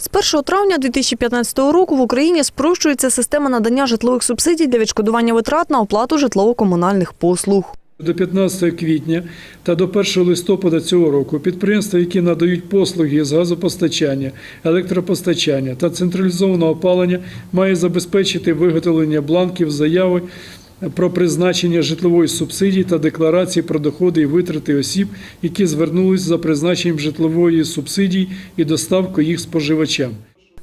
З 1 травня 2015 року в Україні спрощується система надання житлових субсидій для відшкодування витрат на оплату житлово-комунальних послуг. До 15 квітня та до 1 листопада цього року підприємства, які надають послуги з газопостачання, електропостачання та централізованого опалення, мають забезпечити виготовлення бланків заяви про призначення житлової субсидії та декларації про доходи і витрати осіб, які звернулись за призначенням житлової субсидії і доставку їх споживачам.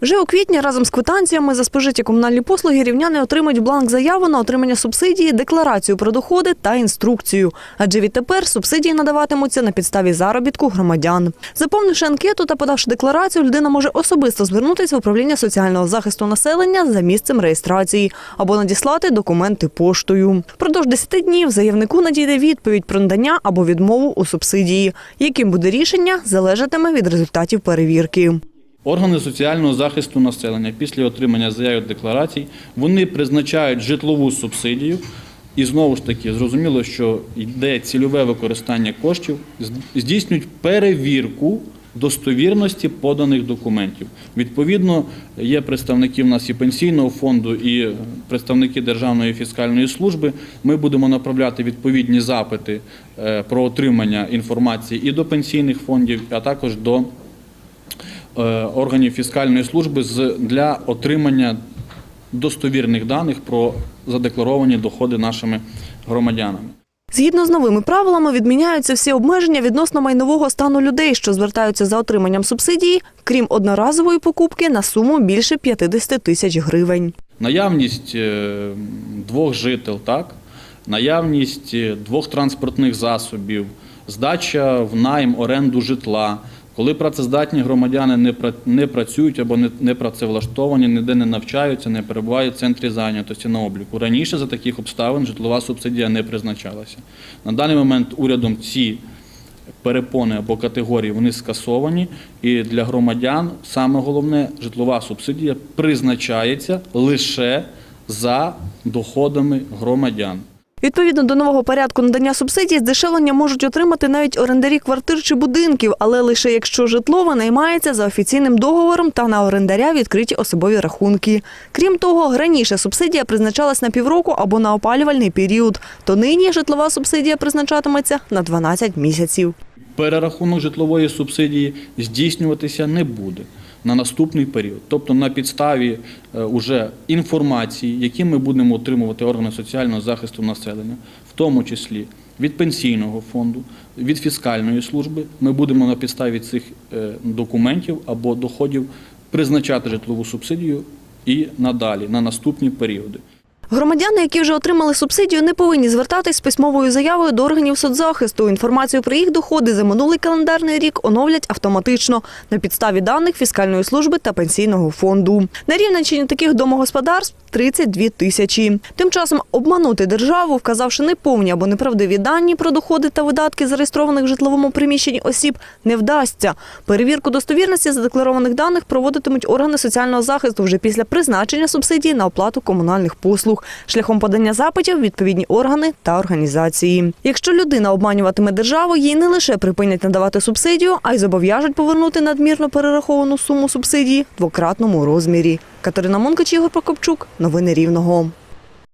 Вже у квітні разом з квитанціями за спожиті комунальні послуги рівняни отримають бланк заяви на отримання субсидії, декларацію про доходи та інструкцію. Адже відтепер субсидії надаватимуться на підставі заробітку громадян. Заповнивши анкету та подавши декларацію, людина може особисто звернутися в управління соціального захисту населення за місцем реєстрації або надіслати документи поштою. Впродовж 10 днів заявнику надійде відповідь про надання або відмову у субсидії. Яким буде рішення, залежатиме від результатів перевірки. Органи соціального захисту населення після отримання заяв декларацій вони призначають житлову субсидію. І знову ж таки зрозуміло, що йде цільове використання коштів, здійснюють перевірку достовірності поданих документів. Відповідно, є представники в нас і пенсійного фонду, і представники Державної фіскальної служби. Ми будемо направляти відповідні запити е, про отримання інформації і до пенсійних фондів, а також до органів фіскальної служби для отримання достовірних даних про задекларовані доходи нашими громадянами. Згідно з новими правилами, відміняються всі обмеження відносно майнового стану людей, що звертаються за отриманням субсидії, крім одноразової покупки на суму більше 50 тисяч гривень. Наявність е, двох жител, так? наявність е, двох транспортних засобів, здача в найм оренду житла. Коли працездатні громадяни не пра- не працюють або не працевлаштовані, ніде не навчаються, не перебувають в центрі зайнятості на обліку. Раніше за таких обставин житлова субсидія не призначалася. На даний момент урядом ці перепони або категорії вони скасовані, і для громадян саме головне житлова субсидія призначається лише за доходами громадян. Відповідно до нового порядку надання субсидій, здешевлення можуть отримати навіть орендарі квартир чи будинків, але лише якщо житло винаймається за офіційним договором та на орендаря відкриті особові рахунки. Крім того, раніше субсидія призначалась на півроку або на опалювальний період, то нині житлова субсидія призначатиметься на 12 місяців. Перерахунок житлової субсидії здійснюватися не буде на наступний період. Тобто на підставі е, уже інформації, які ми будемо отримувати органи соціального захисту населення, в тому числі від пенсійного фонду, від фіскальної служби, ми будемо на підставі цих е, документів або доходів призначати житлову субсидію і надалі, на наступні періоди. Громадяни, які вже отримали субсидію, не повинні звертатись з письмовою заявою до органів соцзахисту. Інформацію про їх доходи за минулий календарний рік оновлять автоматично на підставі даних фіскальної служби та пенсійного фонду. На Рівненщині таких домогосподарств 32 тисячі. Тим часом обманути державу, вказавши неповні або неправдиві дані про доходи та видатки зареєстрованих в житловому приміщенні осіб, не вдасться. Перевірку достовірності задекларованих даних проводитимуть органи соціального захисту вже після призначення субсидії на оплату комунальних послуг шляхом подання запитів відповідні органи та організації. Якщо людина обманюватиме державу, їй не лише припинять надавати субсидію, а й зобов'яжуть повернути надмірно перераховану суму субсидії в двократному розмірі. Катерина Монкач, Ігор Прокопчук. Новини Рівного.